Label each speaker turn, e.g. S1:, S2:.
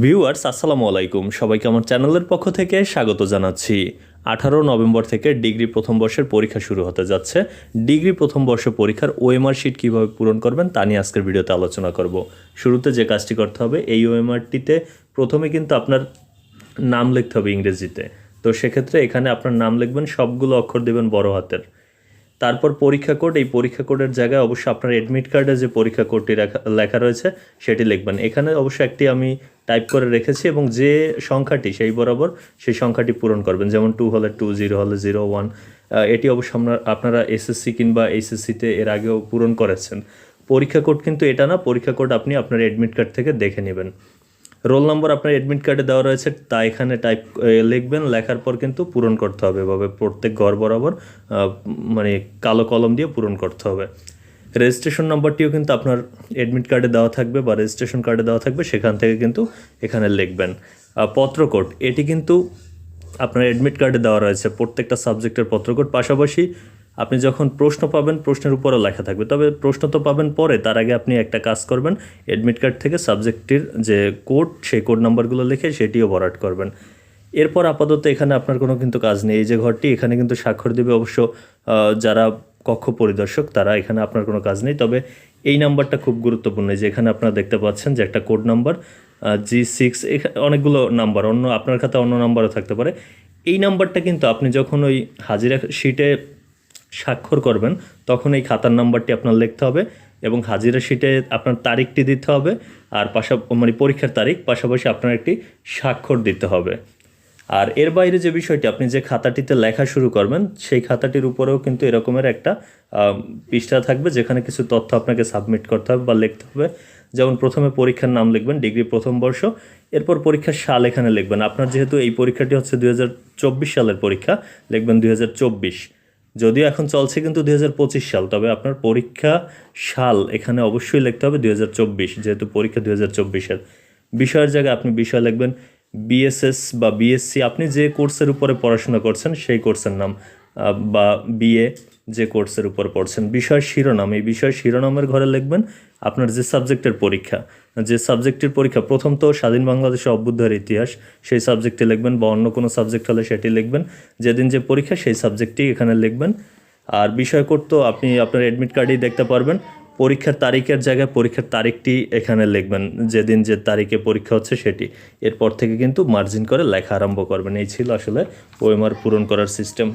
S1: Viewers, আসসালামু আলাইকুম। সবাইকে আমার চ্যানেলের পক্ষ থেকে স্বাগত জানাচ্ছি। আঠারো নভেম্বর থেকে ডিগ্রি প্রথম বর্ষের পরীক্ষা শুরু হতে যাচ্ছে। ডিগ্রি প্রথম বর্ষ পরীক্ষার ওএমআর শিট কীভাবে পূরণ করবেন তা নিয়ে আজকের ভিডিওতে আলোচনা করব। শুরুতে যে কাজটি করতে হবে, এই ওএমআরটিতে প্রথমে কিন্তু আপনার নাম লিখতে হবে ইংরেজিতে। তো সেক্ষেত্রে এখানে আপনার নাম লিখবেন, সবগুলো অক্ষর দেবেন বড় হাতের। তারপর পরীক্ষা কোড, এই পরীক্ষা কোডের জায়গায় অবশ্যই আপনার অ্যাডমিট কার্ডে যে পরীক্ষা কোডটি লেখা- রয়েছে, সেটি লিখবেন। এখানে অবশ্যই একটি আমি টাইপ করে রেখেছি এবং যে সংখ্যাটি, সেই বরাবর সেই সংখ্যাটি পূরণ করবেন। যেমন টু হলে টু জিরো হলে জিরো ওয়ান এটি অবশ্য আপনার আপনারা এসএসসি কিংবা এইচএসসিতে এর আগেও পূরণ করেছেন। পরীক্ষা কোড কিন্তু এটা না, পরীক্ষা কোড আপনি আপনার অ্যাডমিট কার্ড থেকে দেখে নেবেন। রোল নম্বর আপনার অ্যাডমিট কার্ডে দেওয়া রয়েছে তা এখানে টাইপ লিখবেন লেখার পর কিন্তু পূরণ করতে হবে এভাবে প্রত্যেক ঘর বরাবর মানে কালো কলম দিয়ে পূরণ করতে হবে। রেজিস্ট্রেশন নম্বরটিও কিন্তু আপনার অ্যাডমিট কার্ডে দেওয়া থাকবে বা রেজিস্ট্রেশন কার্ডে দেওয়া থাকবে সেখান থেকে কিন্তু এখানে লিখবেন। আহ, পত্রকোড এটি কিন্তু আপনার অ্যাডমিট কার্ডে দেওয়া রয়েছে প্রত্যেকটা সাবজেক্টের পত্রকোড। পাশাপাশি আপনি যখন প্রশ্ন পাবেন, প্রশ্নের উপরও লেখা থাকবে। তবে প্রশ্ন তো পাবেন পরে, তার আগে আপনি একটা কাজ করবেন অ্যাডমিট কার্ড থেকে সাবজেক্টটির যে কোড সেই কোড নাম্বারগুলো লিখে সেটিও ভরাট করবেন। এরপর আপাতত এখানে আপনার কোনো কিন্তু কাজ নেই। এই যে ঘরটি, এখানে কিন্তু স্বাক্ষর দেবে অবশ্য যারা কক্ষ পরিদর্শক, তারা এখানে আপনার কোনো কাজ নেই। তবে এই নাম্বারটা খুব গুরুত্বপূর্ণ যে এখানে আপনারা দেখতে পাচ্ছেন যে একটা কোড নাম্বার জি সিক্স অনেকগুলো নাম্বার, অন্য, আপনার খাতে অন্য নাম্বারও থাকতে পারে। এই নাম্বারটা কিন্তু আপনি যখন ওই হাজিরা শিটে স্বাক্ষর করবেন, তখন এই খাতার নাম্বারটি আপনার লিখতে হবে এবং হাজিরা শিটে আপনার তারিখটি দিতে হবে আর পাশা মানে পরীক্ষার তারিখ, পাশাপাশি আপনার একটি স্বাক্ষর দিতে হবে। আর এর বাইরে যে বিষয়টি, আপনি যে খাতাটিতে লেখা শুরু করবেন, সেই খাতাটির উপরেও কিন্তু এরকমের একটা পৃষ্ঠা থাকবে যেখানে কিছু তথ্য আপনাকে সাবমিট করতে হবে বা লিখতে হবে। যেমন প্রথমে পরীক্ষার নাম লিখবেন, ডিগ্রি প্রথম বর্ষ, এরপর পরীক্ষার সাল এখানে লিখবেন। আপনার যেহেতু এই পরীক্ষাটি হচ্ছে দু হাজার চব্বিশ সালের পরীক্ষা, লিখবেন দুই হাজার চব্বিশ। যদিও এখন চলছে কিন্তু দুই হাজার পঁচিশ সাল, তবে আপনার পরীক্ষা সাল এখানে অবশ্যই লিখতে হবে দুই হাজার চব্বিশ, যেহেতু পরীক্ষা দুই হাজার বিষয়ের জায়গায় আপনি বিষয় লিখবেন বিএসএস বা বিএসসি আপনি যে কোর্সের উপরে পড়াশোনা করছেন সেই কোর্সের নাম। বা বিএ যে কোর্সের উপর পড়ছেন, বিষয় শিরোনাম, এই বিষয় শিরোনামের ঘরে লিখবেন আপনার যে সাবজেক্টের পরীক্ষা। যে সাবজেক্টের পরীক্ষা, প্রথম তো স্বাধীন বাংলাদেশের অভ্যুদয়ের ইতিহাস, সেই সাবজেক্টে লিখবেন বা অন্য কোনো সাবজেক্ট হলে সেটি লিখবেন। যেদিন যে পরীক্ষা, সেই সাবজেক্টটি এখানে লিখবেন। আর বিষয় তো আপনি আপনার অ্যাডমিট কার্ডেই দেখতে পারবেন। পরীক্ষার তারিখের জায়গায় পরীক্ষার তারিখটি এখানে লিখবেন, যেদিন যে তারিখে পরীক্ষা হচ্ছে সেটি। এরপর থেকে কিন্তু মার্জিন করে লেখা আরম্ভ করবেন। এই ছিল আসলে ওএমআর পূরণ করার সিস্টেম